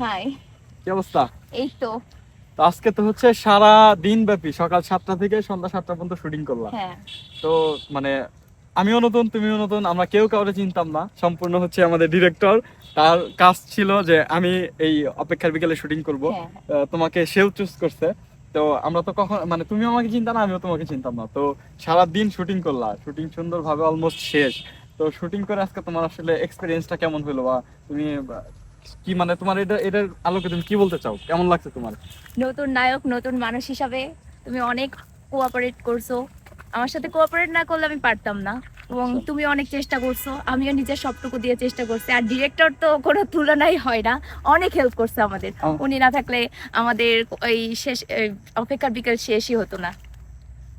High. কি অবস্থা? এই তো। তো আজকে তো হচ্ছে সারা দিন ব্যাপী সকাল সাতটা থেকে সন্ধ্যা সাতটা পর্যন্ত শুটিং করলাম। হ্যাঁ। তো মানে আমিও নতুন তুমিও নতুন আমরা কেউ কাউরে চিনতাম না। সম্পূর্ণ হচ্ছে আমাদের ডিরেক্টর তার কাজ ছিল যে আমি এই অপেক্ষার বিকেলে শুটিং করব। হ্যাঁ। তোমাকে সেও চুজ করছে। তো আমরা তো কখন মানে তুমিও আমাকে চিন্তা না আমিও তোমাকে চিনতাম না। তো সারা দিন শুটিং করলা। শুটিং সুন্দরভাবে অলমোস্ট শেষ। তো শুটিং করে আজকে তোমার আসলে এক্সপিরিয়েন্সটা কেমন হলো বা তুমি কি মানে তোমার এটা এটার আলোকে তুমি কি বলতে চাও? কেমন লাগছে তোমার? নতুন নায়ক নতুন মানুষ হিসাবে তুমি অনেক কোঅপারেট করছ। আমার সাথে কোঅপারেট না করলে আমি পারতাম না। এবং আচ্ছা। তুমি অনেক চেষ্টা করছ। আমিও নিজের সবটুকু দিয়ে চেষ্টা করছি। আর ডিরেক্টর তো কোনো তুলনাই হয় না। অনেক হেল্প করছে আমাদের। আম- উনি না থাকলে আমাদের এই শেষ অপেক্ষার বিকেল শেষই হতো না।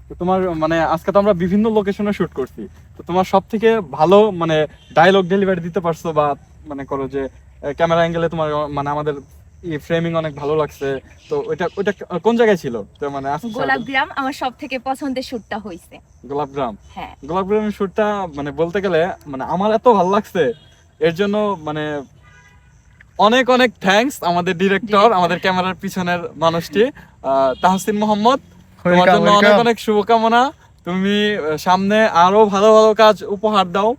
তো তোমার মানে আজকে তো আমরা বিভিন্ন লোকেশনে শুট করছি। তো তোমার সব থেকে ভালো মানে ডায়লগ ডেলিভারি দিতে পারছ বা মানে করো যে ক্যামেরা অ্যাঙ্গেলে তোমার মানে আমাদের ফ্রেমিং অনেক ভালো লাগছে। তো ওইটা ওইটা কোন জায়গায় ছিল? তো মানে আজকে গোলাপ গ্রাম আমার সব থেকে পছন্দের শুটটা হয়েছে গোলাপগ্রাম? হ্যাঁ। গোলাপগ্রামের শুটটা মানে বলতে গেলে মানে আমার এত ভালো লাগছে। এর জন্য মানে অনেক অনেক থ্যাঙ্কস আমাদের ডিরেক্টর আমাদের ক্যামেরার পিছনের মানুষটি আহ, তাহসিন মোহাম্মদ। তোমার জন্য অনেক. অনেক শুভকামনা। তুমি সামনে আরও ভালো ভালো কাজ উপহার দাও।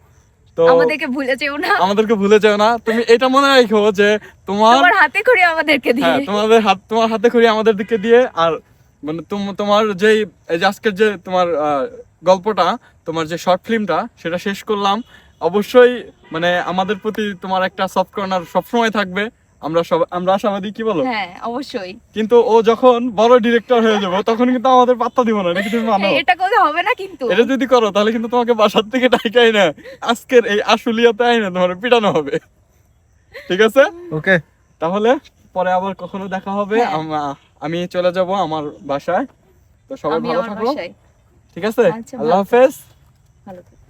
তো আমাদেরকে ভুলে যেও না। আমাদেরকে ভুলে যেও না। তুমি এটা মনে রাখো যে তোমার তোমার হাতে করে আমাদেরকে দিয়ে। হ্যাঁ তোমাদের হাত তোমার হাতে খড়ি আমাদের দিকে দিয়ে আর মানে তোমার এই যে আজকের যে তোমার গল্পটা তোমার যে শর্ট ফিল্মটা সেটা শেষ করলাম। অবশ্যই মানে আমাদের প্রতি তোমার একটা সফট কর্নার সবসময় থাকবে। আমরা সব আমরা আশাবাদী কি বলো? হ্যাঁ অবশ্যই। কিন্তু ও যখন বড় ডিরেক্টর হয়ে যাবে তখন কিন্তু আমাদের পাত্তা দিব না নাকি তুমি মানো? এটা করলে হবে না কিন্তু। এটা যদি করো তাহলে কিন্তু তোমাকে বাসার থেকে ডাকাই না আজকের এই আশুলিয়াতে আই না তোমার পিটানো হবে। ঠিক আছে? ওকে। তাহলে পরে আবার কখনো দেখা হবে। হ্যাঁ। আমি চলে যাব আমার বাসায়। তো সবাই ভালো আমার থাকো। ঠিক আছে? আচ্ছা, আল্লাহ হাফেজ। ভালো থেকো।